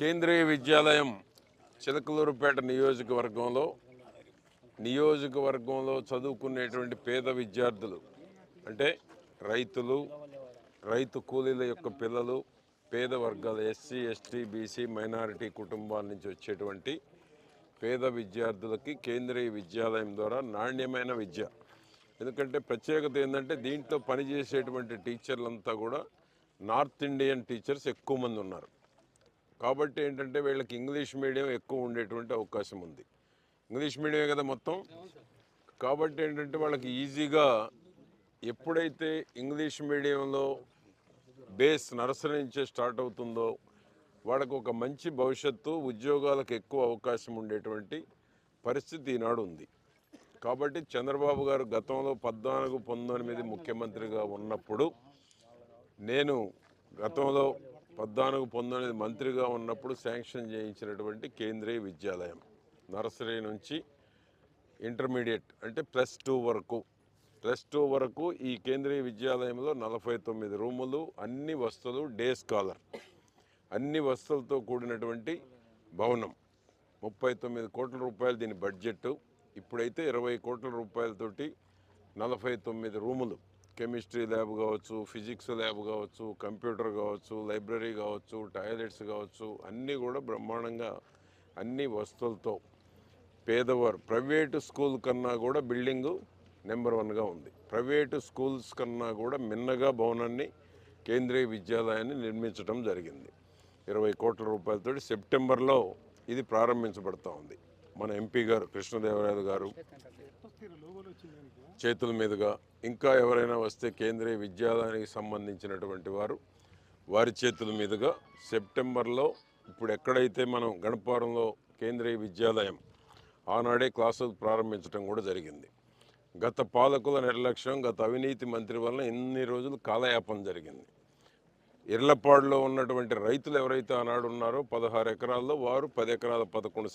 కేంద్రీయ విద్యాలయం చిలకలూరుపేట నియోజకవర్గంలో నియోజకవర్గంలో చదువుకునేటువంటి పేద విద్యార్థులు అంటే రైతులు రైతు కూలీల యొక్క పిల్లలు పేద వర్గాల ఎస్సీ ఎస్టీ బీసీ మైనారిటీ కుటుంబాల నుంచి వచ్చేటువంటి పేద విద్యార్థులకి కేంద్రీయ విద్యాలయం ద్వారా నాణ్యమైన విద్య. ఎందుకంటే ప్రత్యేకత ఏంటంటే దీంట్లో పనిచేసేటువంటి టీచర్లంతా కూడా నార్త్ ఇండియన్ టీచర్స్ ఎక్కువ మంది ఉన్నారు. కాబట్టి ఏంటంటే వీళ్ళకి ఇంగ్లీష్ మీడియం ఎక్కువ ఉండేటువంటి అవకాశం ఉంది. ఇంగ్లీష్ మీడియమే కదా మొత్తం. కాబట్టి ఏంటంటే వాళ్ళకి ఈజీగా ఎప్పుడైతే ఇంగ్లీష్ మీడియంలో బేస్ నర్సరీ నుంచే స్టార్ట్ అవుతుందో వాళ్ళకు ఒక మంచి భవిష్యత్తు ఉద్యోగాలకు ఎక్కువ అవకాశం ఉండేటువంటి పరిస్థితి ఈనాడు ఉంది. కాబట్టి చంద్రబాబు గారు గతంలో పద్నాలుగు పంతొమ్మిది ముఖ్యమంత్రిగా ఉన్నప్పుడు నేను గతంలో పద్నాలుగు పంతొమ్మిది మంత్రిగా ఉన్నప్పుడు శాంక్షన్ చేయించినటువంటి కేంద్రీయ విద్యాలయం నర్సరీ నుంచి ఇంటర్మీడియట్ అంటే ప్లస్ టూ వరకు. ప్లస్ టూ వరకు ఈ కేంద్రీయ విద్యాలయంలో నలభై తొమ్మిది రూములు అన్ని వస్తువులు డే స్కాలర్. అన్ని వస్తువులతో కూడినటువంటి భవనం. ముప్పై తొమ్మిది కోట్ల రూపాయలు దీని బడ్జెట్ ఇప్పుడైతే ఇరవై కోట్ల రూపాయలతోటి నలభై తొమ్మిది రూములు. కెమిస్ట్రీ ల్యాబ్ కావచ్చు ఫిజిక్స్ ల్యాబ్ కావచ్చు కంప్యూటర్ కావచ్చు లైబ్రరీ కావచ్చు టాయిలెట్స్ కావచ్చు అన్నీ కూడా బ్రహ్మాండంగా అన్ని వస్తువులతో పేదవారు ప్రైవేటు స్కూల్ కన్నా కూడా బిల్డింగు నెంబర్ వన్గా ఉంది. ప్రైవేటు స్కూల్స్ కన్నా కూడా మిన్నగా భవనాన్ని కేంద్రీయ విద్యాలయాన్ని నిర్మించడం జరిగింది. ఇరవై కోట్ల రూపాయలతో సెప్టెంబర్లో ఇది ప్రారంభించబడతా ఉంది. మన ఎంపీ గారు కృష్ణదేవరాయలు గారు చేతుల మీదుగా. ఇంకా ఎవరైనా వస్తే కేంద్రీయ విద్యాలయానికి సంబంధించినటువంటి వారు వారి చేతుల మీదుగా సెప్టెంబర్లో ఇప్పుడు ఎక్కడైతే మనం గణపారంలో కేంద్రీయ విద్యాలయం ఆనాడే క్లాసులు ప్రారంభించడం కూడా జరిగింది. గత పాలకుల నిర్లక్ష్యం గత అవినీతి మంత్రి వలన ఎన్ని రోజులు కాలయాపం జరిగింది. ఇర్లపాడులో ఉన్నటువంటి రైతులు ఎవరైతే ఆనాడు ఉన్నారో పదహారు ఎకరాల్లో వారు పది ఎకరాల పదకొండు